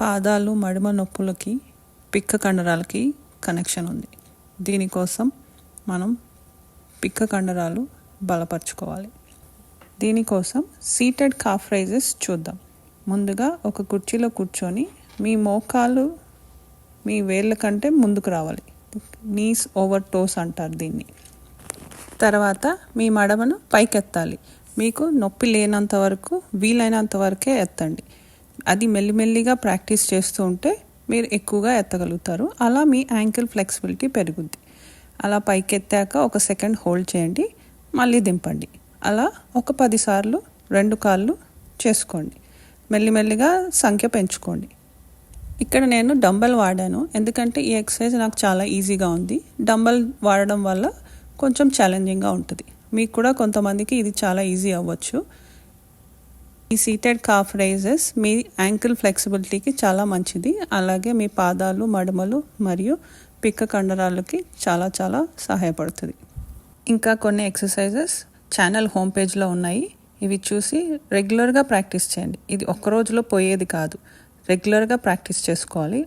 పాదాలు మడమ నొప్పులకి పిక్క కండరాలకి కనెక్షన్ ఉంది. దీనికోసం మనం పిక్క కండరాలు బలపరుచుకోవాలి. దీనికోసం సీటెడ్ కాఫ్ రైజెస్ చూద్దాం. ముందుగా ఒక కుర్చీలో కూర్చొని మీ మోకాలు మీ వేళ్ళ కంటే ముందుకు రావాలి. నీస్ ఓవర్ టోస్ అంటారు దీన్ని. తర్వాత మీ మడమను పైకెత్తాలి. మీకు నొప్పి లేనంత వరకు వీలైనంత వరకే ఎత్తండి. అది మెల్లిమెల్లిగా ప్రాక్టీస్ చేస్తూ ఉంటే మీరు ఎక్కువగా ఎత్తగలుగుతారు. అలా మీ యాంకిల్ ఫ్లెక్సిబిలిటీ పెరుగుద్ది. అలా పైకెత్తాక ఒక సెకండ్ హోల్డ్ చేయండి. మళ్ళీ దింపండి. అలా ఒక పదిసార్లు రెండు కాళ్ళు చేసుకోండి. మెల్లిమెల్లిగా సంఖ్య పెంచుకోండి. ఇక్కడ నేను డంబల్ వాడాను. ఎందుకంటే ఈ ఎక్సర్సైజ్ నాకు చాలా ఈజీగా ఉంది. డంబల్ వాడడం వల్ల కొంచెం ఛాలెంజింగ్గా ఉంటుంది. మీకు కూడా కొంతమందికి ఇది చాలా ఈజీ అవ్వచ్చు. ఈ సీటెడ్ కాఫ్ రైజెస్ మీ యాంకిల్ ఫ్లెక్సిబిలిటీకి చాలా మంచిది. అలాగే మీ పాదాలు మడమలు మరియు పిక్క కండరాలకి చాలా చాలా సహాయపడుతుంది. ఇంకా కొన్ని ఎక్సర్సైజెస్ ఛానల్ హోమ్ పేజ్లో ఉన్నాయి. ఇవి చూసి రెగ్యులర్గా ప్రాక్టీస్ చేయండి. ఇది ఒక్క రోజులో పోయేది కాదు. రెగ్యులర్గా ప్రాక్టీస్ చేసుకోవాలి.